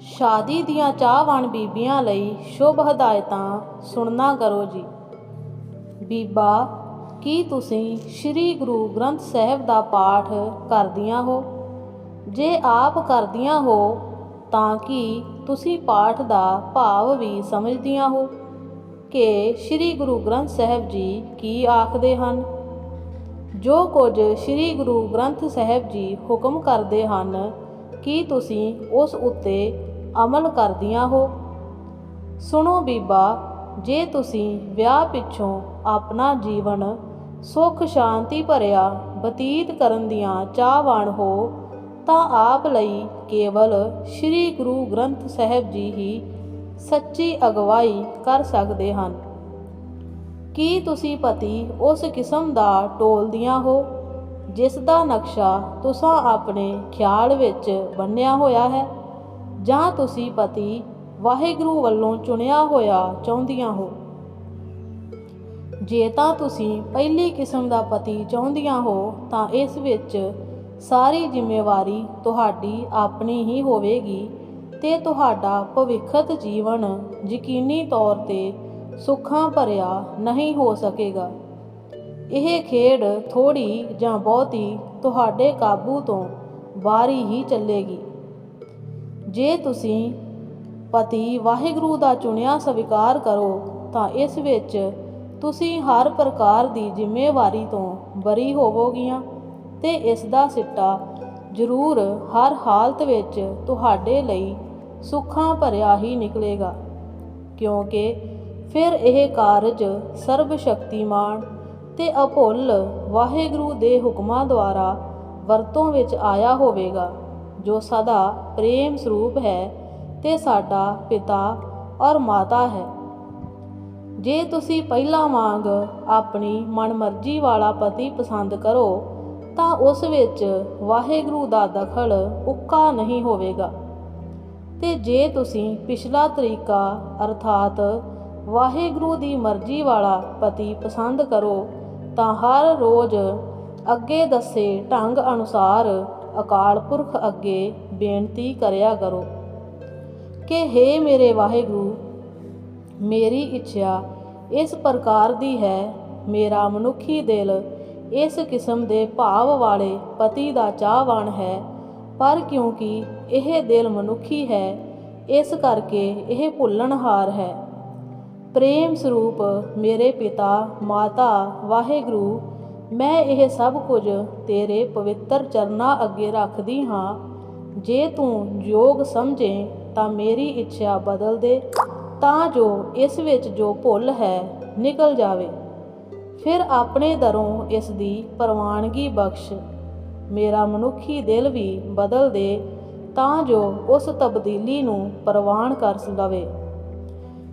ਸ਼ਾਦੀ ਦੀਆਂ ਚਾਹਵਾਨ ਬੀਬੀਆਂ ਲਈ ਸ਼ੁਭ ਹਦਾਇਤਾਂ ਸੁਣਨਾ ਕਰੋ ਜੀ। ਬੀਬਾ, ਕੀ ਤੁਸੀਂ ਸ੍ਰੀ ਗੁਰੂ ਗ੍ਰੰਥ ਸਾਹਿਬ ਦਾ ਪਾਠ ਕਰਦੀਆਂ ਹੋ? ਜੇ ਆਪ ਕਰਦੀਆਂ ਹੋ, ਤਾਂ ਕੀ ਤੁਸੀਂ ਪਾਠ ਦਾ ਭਾਵ ਵੀ ਸਮਝਦੀਆਂ ਹੋ? ਕਿ ਸ੍ਰੀ ਗੁਰੂ ਗ੍ਰੰਥ ਸਾਹਿਬ ਜੀ ਕੀ ਆਖਦੇ ਹਨ? ਜੋ ਕੁਝ ਸ੍ਰੀ ਗੁਰੂ ਗ੍ਰੰਥ ਸਾਹਿਬ ਜੀ ਹੁਕਮ ਕਰਦੇ ਹਨ, ਕੀ ਤੁਸੀਂ ਉਸ ਉੱਤੇ ਅਮਲ ਕਰਦੀਆਂ ਹੋ। ਸੁਣੋ ਬੀਬਾ, ਜੇ ਤੁਸੀਂ ਵਿਆਹ ਪਿੱਛੋਂ ਆਪਣਾ ਜੀਵਨ ਸੁੱਖ ਸ਼ਾਂਤੀ ਭਰਿਆ ਬਤੀਤ ਕਰਨ ਦੀਆਂ ਚਾਹਵਾਨ ਹੋ, ਤਾਂ ਆਪ ਲਈ ਕੇਵਲ ਸ੍ਰੀ ਗੁਰੂ ਗ੍ਰੰਥ ਸਾਹਿਬ ਜੀ ਹੀ ਸੱਚੀ ਅਗਵਾਈ ਕਰ ਸਕਦੇ ਹਨ। ਕੀ ਤੁਸੀਂ ਪਤੀ ਉਸ ਕਿਸਮ ਦਾ ਟੋਲਦੀਆਂ ਹੋ, ਜਿਸ ਦਾ ਨਕਸ਼ਾ ਤੁਸੀਂ ਆਪਣੇ ਖਿਆਲ ਵਿੱਚ ਬੰਨਿਆ ਹੋਇਆ ਹੈ? ਜਾਂ ਤੁਸੀਂ ਪਤੀ ਵਾਹਿਗੁਰੂ ਵੱਲੋਂ ਚੁਣਿਆ ਹੋਇਆ ਚਾਹੁੰਦੀਆਂ ਹੋ। ਜੇ ਤਾਂ ਤੁਸੀਂ ਪਹਿਲੀ ਕਿਸਮ ਦਾ ਪਤੀ ਚਾਹੁੰਦੀਆਂ ਹੋ, ਤਾਂ ਇਸ ਵਿੱਚ ਸਾਰੀ ਜ਼ਿੰਮੇਵਾਰੀ ਤੁਹਾਡੀ ਆਪਣੀ ਹੀ ਹੋਵੇਗੀ ਤੇ ਤੁਹਾਡਾ ਭਵਿੱਖਤ ਜੀਵਨ ਯਕੀਨੀ ਤੌਰ ਤੇ ਸੁੱਖਾਂ ਭਰਿਆ ਨਹੀਂ ਹੋ ਸਕੇਗਾ। ਇਹ ਖੇਡ ਥੋੜੀ ਜਾਂ ਬਹੁਤੀ ਤੁਹਾਡੇ ਕਾਬੂ ਤੋਂ ਬਾਹਰੀ ਹੀ ਚੱਲੇਗੀ। ਜੇ ਤੁਸੀਂ ਪਤੀ ਵਾਹਿਗੁਰੂ ਦਾ ਚੁਣਿਆ ਸਵੀਕਾਰ ਕਰੋ, ਤਾਂ ਇਸ ਵਿੱਚ ਤੁਸੀਂ ਹਰ ਪ੍ਰਕਾਰ ਦੀ ਜ਼ਿੰਮੇਵਾਰੀ ਤੋਂ ਬਰੀ ਹੋਵੋਗੀਆਂ ਤੇ ਇਸ ਦਾ ਸਿੱਟਾ ਜ਼ਰੂਰ ਹਰ ਹਾਲਤ ਵਿੱਚ ਤੁਹਾਡੇ ਲਈ ਸੁੱਖਾਂ ਭਰਿਆ ਹੀ ਨਿਕਲੇਗਾ, ਕਿਉਂਕਿ ਫਿਰ ਇਹ ਕਾਰਜ ਸਰਬ ਸ਼ਕਤੀਮਾਨ ਤੇ ਅਭੁੱਲ ਵਾਹਿਗੁਰੂ ਦੇ ਹੁਕਮਾਂ ਦੁਆਰਾ ਵਰਤੋਂ ਵਿੱਚ ਆਇਆ ਹੋਵੇਗਾ। ਜੋ ਸਦਾ ਪ੍ਰੇਮ ਸਰੂਪ ਹੈ, ਤੇ ਸਾਡਾ ਪਿਤਾ ਔਰ ਮਾਤਾ ਹੈ। ਜੇ ਤੁਸੀਂ ਪਹਿਲਾਂ ਵਾਂਗ ਆਪਣੀ ਮਨਮਰਜ਼ੀ ਵਾਲਾ ਪਤੀ ਪਸੰਦ ਕਰੋ, ਤਾਂ ਉਸ ਵਿੱਚ ਵਾਹਿਗੁਰੂ ਦਾ ਦਖਲ ਉੱਕਾ ਨਹੀਂ ਹੋਵੇਗਾ। ਤੇ ਜੇ ਤੁਸੀਂ ਪਿਛਲਾ ਤਰੀਕਾ ਅਰਥਾਤ ਵਾਹਿਗੁਰੂ ਦੀ ਮਰਜ਼ੀ ਵਾਲਾ ਪਤੀ ਪਸੰਦ ਕਰੋ, ਤਾਂ ਹਰ ਰੋਜ਼ ਅੱਗੇ ਦੱਸੇ ਢੰਗ ਅਨੁਸਾਰ ਅਕਾਲ ਪੁਰਖ ਅੱਗੇ ਬੇਨਤੀ ਕਰਿਆ ਕਰੋ ਕਿ हे ਮੇਰੇ ਵਾਹਿਗੁਰੂ, ਮੇਰੀ ਇੱਛਾ ਇਸ ਪ੍ਰਕਾਰ ਦੀ ਹੈ, ਮੇਰਾ ਮਨੁੱਖੀ ਦਿਲ ਇਸ ਕਿਸਮ ਦੇ ਭਾਵ ਵਾਲੇ ਪਤੀ ਦਾ ਚਾਹਵਾਨ ਹੈ, ਪਰ ਕਿਉਂਕਿ ਇਹ ਦਿਲ ਮਨੁੱਖੀ ਹੈ, ਇਸ ਕਰਕੇ ਇਹ ਭੁੱਲਣਹਾਰ ਹੈ। ਪ੍ਰੇਮ ਸਰੂਪ ਮੇਰੇ ਪਿਤਾ ਮਾਤਾ ਵਾਹਿਗੁਰੂ ਮੈਂ ਇਹ ਸਭ ਕੁਝ ਤੇਰੇ ਪਵਿੱਤਰ ਚਰਨਾਂ ਅੱਗੇ ਰੱਖਦੀ ਹਾਂ। ਜੇ ਤੂੰ ਯੋਗ ਸਮਝੇ ਤਾਂ ਮੇਰੀ ਇੱਛਾ ਬਦਲ ਦੇ, ਤਾਂ ਜੋ ਇਸ ਵਿੱਚ ਜੋ ਭੁੱਲ ਹੈ ਨਿਕਲ ਜਾਵੇ। ਫਿਰ ਆਪਣੇ ਦਰੋਂ ਇਸ ਦੀ ਪ੍ਰਵਾਨਗੀ ਬਖਸ਼। ਮੇਰਾ ਮਨੁੱਖੀ ਦਿਲ ਵੀ ਬਦਲ ਦੇ, ਤਾਂ ਜੋ ਉਸ ਤਬਦੀਲੀ ਨੂੰ ਪ੍ਰਵਾਨ ਕਰ ਲਵੇ।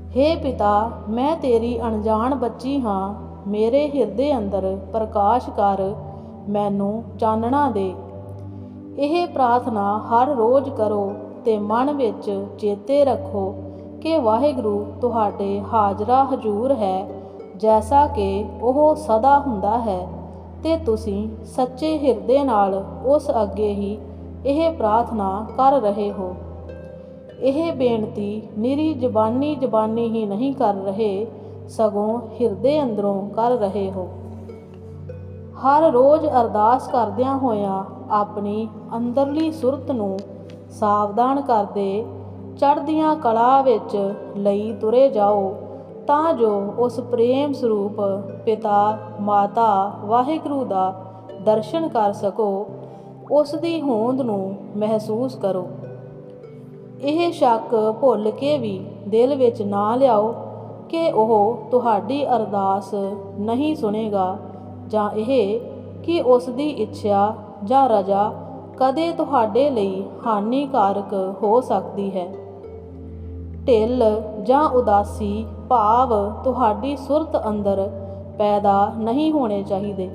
हे ਪਿਤਾ, ਮੈਂ ਤੇਰੀ ਅਣਜਾਣ ਬੱਚੀ ਹਾਂ। ਮੇਰੇ ਹਿਰਦੇ ਅੰਦਰ ਪ੍ਰਕਾਸ਼ ਕਰ, ਮੈਨੂੰ ਚਾਨਣਾ ਦੇ। ਇਹ ਪ੍ਰਾਰਥਨਾ ਹਰ ਰੋਜ਼ ਕਰੋ ਤੇ ਮਨ ਵਿੱਚ ਚੇਤੇ ਰੱਖੋ ਕਿ ਵਾਹਿਗੁਰੂ ਤੁਹਾਡੇ ਹਾਜ਼ਰਾ ਹਜੂਰ ਹੈ, ਜੈਸਾ ਕਿ ਉਹ ਸਦਾ ਹੁੰਦਾ ਹੈ। ਤੇ ਤੁਸੀਂ ਸੱਚੇ ਹਿਰਦੇ ਨਾਲ ਉਸ ਅੱਗੇ ਹੀ ਇਹ ਪ੍ਰਾਰਥਨਾ ਕਰ ਰਹੇ ਹੋ। ਇਹ ਬੇਨਤੀ ਨਿਰੀ ਜ਼ਬਾਨੀ ਜ਼ਬਾਨੀ ਹੀ ਨਹੀਂ ਕਰ ਰਹੇ ਸਗੋਂ ਹਿਰਦੇ ਅੰਦਰੋਂ ਕਰ ਰਹੇ ਹੋ। ਹਰ ਰੋਜ਼ ਅਰਦਾਸ ਕਰਦਿਆਂ ਹੋਇਆਂ ਆਪਣੀ ਅੰਦਰਲੀ ਸੁਰਤ ਨੂੰ ਸਾਵਧਾਨ ਕਰਦੇ ਚੜ੍ਹਦੀਆਂ ਕਲਾ ਵਿੱਚ ਲਈ ਤੁਰੇ ਜਾਓ, ਤਾਂ ਜੋ ਉਸ ਪ੍ਰੇਮ ਸਰੂਪ ਪਿਤਾ ਮਾਤਾ ਵਾਹਿਗੁਰੂ ਦਾ ਦਰਸ਼ਨ ਕਰ ਸਕੋ, ਉਸ ਦੀ ਹੋਂਦ ਨੂੰ ਮਹਿਸੂਸ ਕਰੋ। ਇਹ ਸ਼ੱਕ ਭੁੱਲ ਕੇ ਵੀ ਦਿਲ ਵਿੱਚ ਨਾ ਲਿਆਓ ਕਿ ਉਹ ਤੁਹਾਡੀ ਅਰਦਾਸ ਨਹੀਂ ਸੁਣੇਗਾ ਜਾਂ ਇਹ ਕਿ ਉਸ ਦੀ ਇੱਛਾ ਜਾਂ ਰਜਾ ਕਦੇ ਤੁਹਾਡੇ ਲਈ ਹਾਨੀਕਾਰਕ ਹੋ ਸਕਦੀ ਹੈ। ਢਿੱਲ ਜਾਂ ਉਦਾਸੀ ਭਾਵ ਤੁਹਾਡੀ ਸੁਰਤ ਅੰਦਰ ਪੈਦਾ ਨਹੀਂ ਹੋਣੇ ਚਾਹੀਦੇ।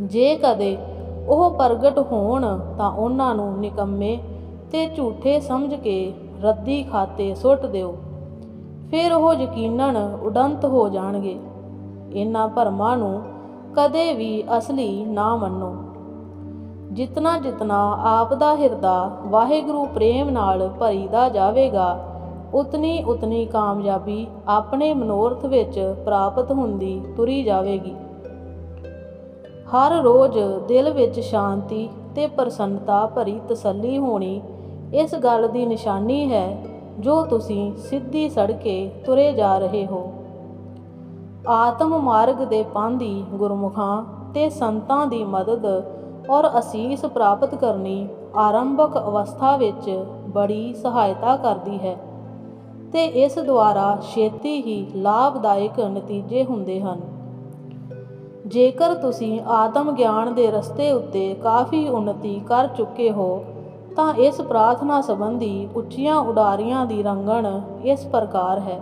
ਜੇ ਕਦੇ ਉਹ ਪ੍ਰਗਟ ਹੋਣ ਤਾਂ ਉਹਨਾਂ ਨੂੰ ਨਿਕੰਮੇ ਤੇ ਝੂਠੇ ਸਮਝ ਕੇ ਰੱਦੀ ਖਾਤੇ ਸੁੱਟ ਦਿਓ। ਫਿਰ ਉਹ ਯਕੀਨਨ ਉਡੰਤ ਹੋ ਜਾਣਗੇ। ਇਹਨਾਂ ਭਰਮਾਂ ਨੂੰ ਕਦੇ ਵੀ ਅਸਲੀ ਨਾ ਮੰਨੋ। ਜਿਤਨਾ ਜਿਤਨਾ ਆਪ ਦਾ ਹਿਰਦਾ ਵਾਹਿਗੁਰੂ ਪ੍ਰੇਮ ਨਾਲ ਭਰੀਦਾ ਜਾਵੇਗਾ, ਉਤਨੀ ਉਤਨੀ ਕਾਮਯਾਬੀ ਆਪਣੇ ਮਨੋਰਥ ਵਿੱਚ ਪ੍ਰਾਪਤ ਹੁੰਦੀ ਤੁਰੀ ਜਾਵੇਗੀ। ਹਰ ਰੋਜ਼ ਦਿਲ ਵਿੱਚ ਸ਼ਾਂਤੀ ਤੇ ਪ੍ਰਸੰਨਤਾ ਭਰੀ ਤਸੱਲੀ ਹੋਣੀ ਇਸ ਗੱਲ ਦੀ ਨਿਸ਼ਾਨੀ ਹੈ ਜੋ ਤੁਸੀਂ ਸਿੱਧੀ ਸੜਕੇ ਤੁਰੇ ਜਾ ਰਹੇ ਹੋ। ਆਤਮ ਮਾਰਗ ਦੇ ਪਾਂਧੀ ਗੁਰਮੁਖਾਂ ਤੇ ਸੰਤਾਂ ਦੀ ਮਦਦ ਔਰ ਅਸੀਸ ਪ੍ਰਾਪਤ ਕਰਨੀ ਆਰੰਭਕ ਅਵਸਥਾ ਵਿੱਚ ਬੜੀ ਸਹਾਇਤਾ ਕਰਦੀ ਹੈ ਤੇ ਇਸ ਦੁਆਰਾ ਛੇਤੀ ਹੀ ਲਾਭਦਾਇਕ ਨਤੀਜੇ ਹੁੰਦੇ ਹਨ। ਜੇਕਰ ਤੁਸੀਂ ਆਤਮ ਗਿਆਨ ਦੇ ਰਸਤੇ ਉੱਤੇ ਕਾਫੀ ਉન્નਤੀ ਕਰ ਚੁੱਕੇ ਹੋ ਤਾਂ ਇਸ ਪ੍ਰਾਰਥਨਾ ਸੰਬੰਧੀ ਉੱਚੀਆਂ ਉਡਾਰੀਆਂ ਦੀ ਰੰਗਣ ਇਸ ਪ੍ਰਕਾਰ ਹੈ।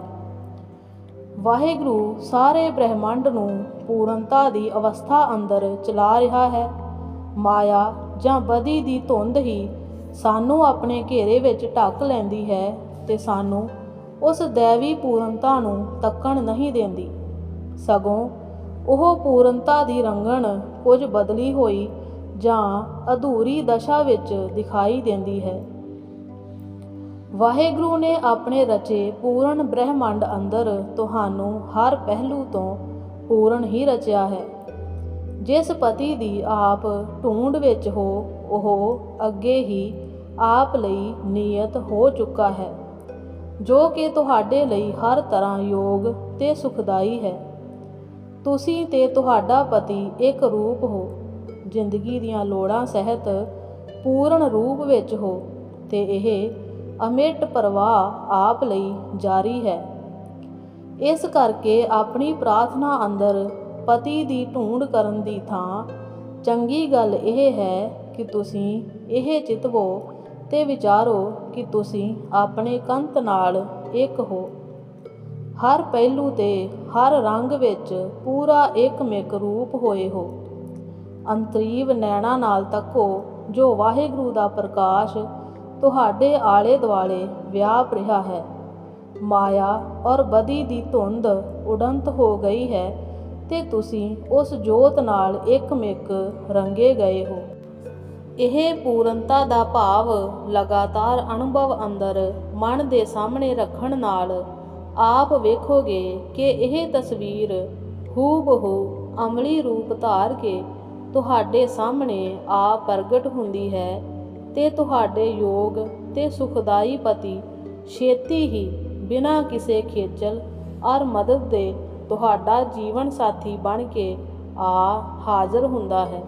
ਵਾਹਿਗੁਰੂ ਸਾਰੇ ਬ੍ਰਹਿਮੰਡ ਨੂੰ ਪੂਰਨਤਾ ਦੀ ਅਵਸਥਾ ਅੰਦਰ ਚਲਾ ਰਿਹਾ ਹੈ। ਮਾਇਆ ਜਾਂ ਬਦੀ ਦੀ ਧੁੰਦ ਹੀ ਸਾਨੂੰ ਆਪਣੇ ਘੇਰੇ ਵਿੱਚ ਢੱਕ ਲੈਂਦੀ ਹੈ ਤੇ ਸਾਨੂੰ ਉਸ ਦੇਵੀ ਪੂਰਨਤਾ ਨੂੰ ਤੱਕਣ ਨਹੀਂ ਦਿੰਦੀ। ਸਗੋਂ ਉਹ ਪੂਰਨਤਾ ਦੀ ਰੰਗਣ ਕੁਝ ਬਦਲੀ ਹੋਈ ਜਾਂ ਅਧੂਰੀ ਦਸ਼ਾ ਵਿੱਚ ਦਿਖਾਈ ਦਿੰਦੀ ਹੈ। ਵਾਹਿਗੁਰੂ ਨੇ ਆਪਣੇ ਰਚੇ ਪੂਰਨ ਬ੍ਰਹਿਮੰਡ ਅੰਦਰ ਤੁਹਾਨੂੰ ਹਰ ਪਹਿਲੂ ਤੋਂ ਪੂਰਨ ਹੀ ਰਚਿਆ ਹੈ। ਜਿਸ ਪਤੀ ਦੀ ਆਪ ਢੂੰਡ ਵਿੱਚ ਹੋ, ਉਹ ਅੱਗੇ ਹੀ ਆਪ ਲਈ ਨਿਯਤ ਹੋ ਚੁੱਕਾ ਹੈ, ਜੋ ਕਿ ਤੁਹਾਡੇ ਲਈ ਹਰ ਤਰ੍ਹਾਂ ਯੋਗ ਤੇ ਸੁਖਦਾਈ ਹੈ। ਤੁਸੀਂ ਤੇ ਤੁਹਾਡਾ ਪਤੀ ਇੱਕ ਰੂਪ ਹੋ। ਜ਼ਿੰਦਗੀ ਦੀਆਂ ਲੋੜਾਂ ਸਹਿਤ ਪੂਰਨ ਰੂਪ ਵਿੱਚ ਹੋ ਤੇ ਇਹ ਅਮਿਟ ਪ੍ਰਵਾਹ ਆਪ ਲਈ ਜਾਰੀ ਹੈ। ਇਸ ਕਰਕੇ ਆਪਣੀ ਪ੍ਰਾਰਥਨਾ ਅੰਦਰ ਪਤੀ ਦੀ ਢੂੰਡ ਕਰਨ ਦੀ ਥਾਂ ਚੰਗੀ ਗੱਲ ਇਹ ਹੈ ਕਿ ਤੁਸੀਂ ਇਹ ਚਿਤਵੋ ਤੇ ਵਿਚਾਰੋ ਕਿ ਤੁਸੀਂ ਆਪਣੇ ਕੰਤ ਨਾਲ ਇੱਕ ਹੋ। ਹਰ ਪਹਿਲੂ ਤੇ ਹਰ ਰੰਗ ਵਿੱਚ ਪੂਰਾ ਇੱਕਮਿਕ ਰੂਪ ਹੋਏ ਹੋ। ਅੰਤਰੀਵ ਨੈਣਾ ਨਾਲ ਤੱਕੋ, ਜੋ ਵਾਹਿਗੁਰੂ ਦਾ ਪ੍ਰਕਾਸ਼ ਤੁਹਾਡੇ ਆਲੇ ਦੁਆਲੇ ਵਿਆਪ ਰਿਹਾ ਹੈ। ਮਾਇਆ ਔਰ ਬਦੀ ਦੀ ਧੁੰਦ ਉਡੰਤ ਹੋ ਗਈ ਹੈ ਤੇ ਤੁਸੀਂ ਉਸ ਜੋਤ ਨਾਲ ਇੱਕਮਿਕ ਰੰਗੇ ਗਏ ਹੋ। ਇਹ ਪੂਰਨਤਾ ਦਾ ਭਾਵ ਲਗਾਤਾਰ ਅਨੁਭਵ ਅੰਦਰ ਮਨ ਦੇ ਸਾਹਮਣੇ ਰੱਖਣ ਨਾਲ ਆਪ ਵੇਖੋਗੇ ਕਿ ਇਹ ਤਸਵੀਰ ਹੂਬਹੂ ਅਮਲੀ ਰੂਪ ਧਾਰ ਕੇ ਤੁਹਾਡੇ ਸਾਹਮਣੇ ਆ ਪ੍ਰਗਟ ਹੁੰਦੀ ਹੈ ਤੇ ਤੁਹਾਡੇ ਯੋਗ ਤੇ ਸੁਖਦਾਈ ਪਤੀ ਛੇਤੀ ਹੀ ਬਿਨਾਂ ਕਿਸੇ ਖੇਚਲ ਔਰ ਮਦਦ ਦੇ ਤੁਹਾਡਾ ਜੀਵਨ ਸਾਥੀ ਬਣ ਕੇ ਆ ਹਾਜ਼ਰ ਹੁੰਦਾ ਹੈ।